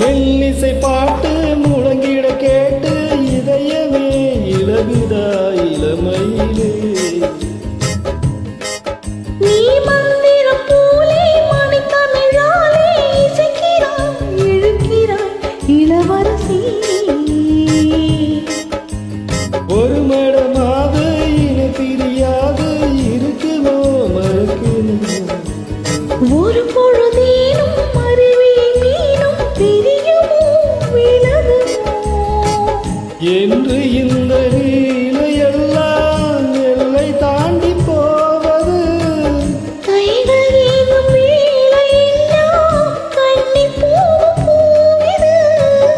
மெல்லிசை பாட்டு முழங்கிட கேட்டு என்று இந்த எல்லாம் எல்லை தாண்டி போவது.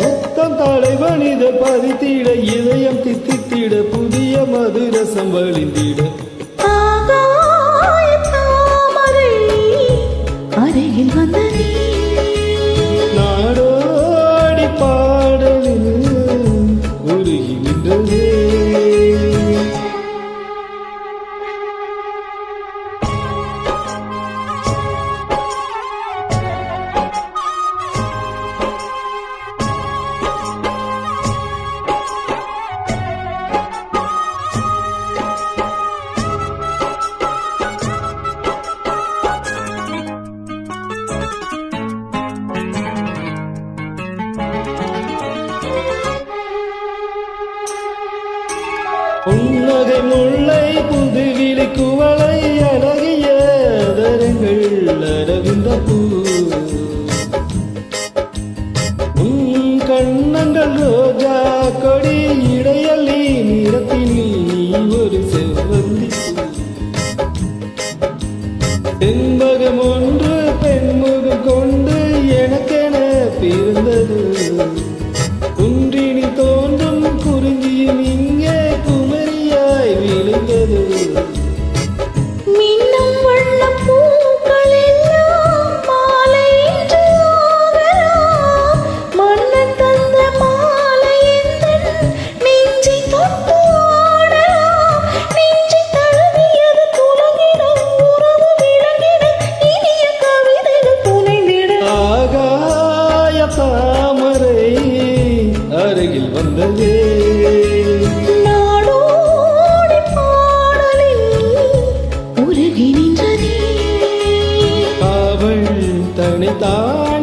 முத்தம் தலைவனித பதித்திட இதயம் தித்தித்திட புதிய மதுரசம் வழிந்திட உன்னகை முல்லை புதுவிழி குவளை அழகிய தரங்கள் அரவிந்த பூ. உன் கண்ணங்கள் ரோஜா கொடி இடையலி நிறத்தின் ஒரு செவ்வந்தி செண்பகம் ஒன்று 等